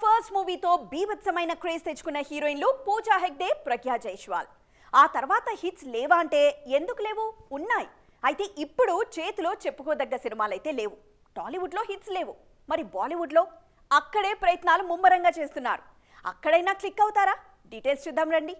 First మూవీతో బీభత్సమైన craze తెచ్చుకున్న హీరోయిన్లు పూజా హెగ్డే ప్రజ్ఞా జైష్వాల్. ఆ తర్వాత హిట్స్ లేవా అంటే ఎందుకు లేవు? ఉన్నాయి. అయితే ఇప్పుడు చేతిలో చెప్పుకోదగ్గ సినిమాలైతే లేవు. టాలీవుడ్లో హిట్స్ లేవు. మరి బాలీవుడ్లో? అక్కడే ప్రయత్నాలు ముమ్మరంగా చేస్తున్నారు. అక్కడైనా క్లిక్ అవుతారా? డీటెయిల్స్ చూద్దాం రండి.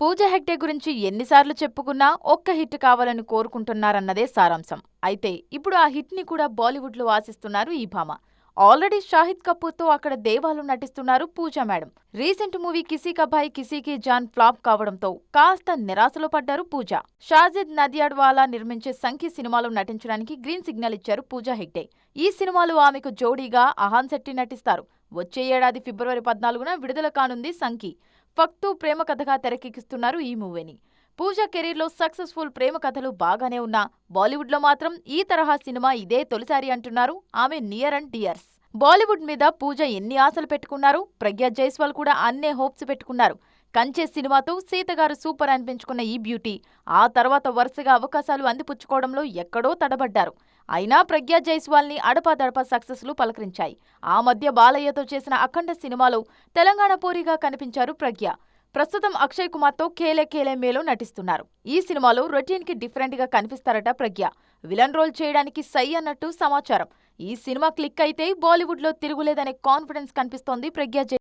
పూజ హెగ్డే గురించి ఎన్నిసార్లు చెప్పుకున్నా ఒక్క హిట్ కావాలని కోరుకుంటున్నారన్నదే సారాంశం. అయితే ఇప్పుడు ఆ హిట్ని కూడా బాలీవుడ్లో ఆశిస్తున్నారు ఈ భామ ఆల్రెడీ షాహిద్ కపూర్తో అక్కడ దేవాలు నటిస్తున్నారు Pooja madam. Recent movie Kisi Ka Bhai Kisi Ki Jaan flop కావడంతో కాస్త నిరాశలో పడ్డారు పూజ. షాజిద్ నదియాడ్వాలా నిర్మించే సంఖి సినిమాలో నటించడానికి గ్రీన్ సిగ్నల్ ఇచ్చారు పూజా హెగ్డే. ఈ సినిమాలో ఆమెకు జోడీగా అహాన్ శెట్టి నటిస్తారు. వచ్చే ఏడాది ఫిబ్రవరి పద్నాలుగున విడుదల కానుంది సంఖి ఫక్తు ప్రేమ కథగా తెరకెక్కిస్తున్నారు ఈ మూవీని. పూజ కెరీర్లో సక్సెస్ఫుల్ ప్రేమ కథలు బాగానే ఉన్నా బాలీవుడ్లో మాత్రం ఈ తరహా సినిమా ఇదే తొలిసారి అంటున్నారు ఆమె నియర్ అండ్ డియర్స్ బాలీవుడ్ మీద పూజ ఎన్ని ఆశలు పెట్టుకున్నారు ప్రజ్ఞా జైస్వాల్ కూడా అన్నే హోప్స్ పెట్టుకున్నారు. కంచె సినిమాతో సీతగారు సూపర్ అనిపించుకున్న ఈ బ్యూటీ ఆ తర్వాత వరుసగా అవకాశాలు అందిపుచ్చుకోవడంలో ఎక్కడో తడబడ్డారు. అయినా ప్రజ్ఞా జైస్వాల్ని అడపాదడపా సక్సెస్లు పలకరించాయి. ఆ మధ్య బాలయ్యతో చేసిన అఖండ సినిమాలో తెలంగాణ పూరిగా కనిపించారు ప్రజ్ఞ. ప్రస్తుతం అక్షయ్ కుమార్తో ఖేలే ఖేలే మేలో నటిస్తున్నారు. ఈ సినిమాలో రొటీన్కి డిఫరెంట్గా కనిపిస్తారట ప్రజ్ఞ. విలన్ రోల్ చేయడానికి సై అన్నట్టు సమాచారం. ఈ సినిమా క్లిక్ అయితే బాలీవుడ్లో తిరుగులేదనే కాన్ఫిడెన్స్ కనిపిస్తోంది ప్రజ్ఞా జై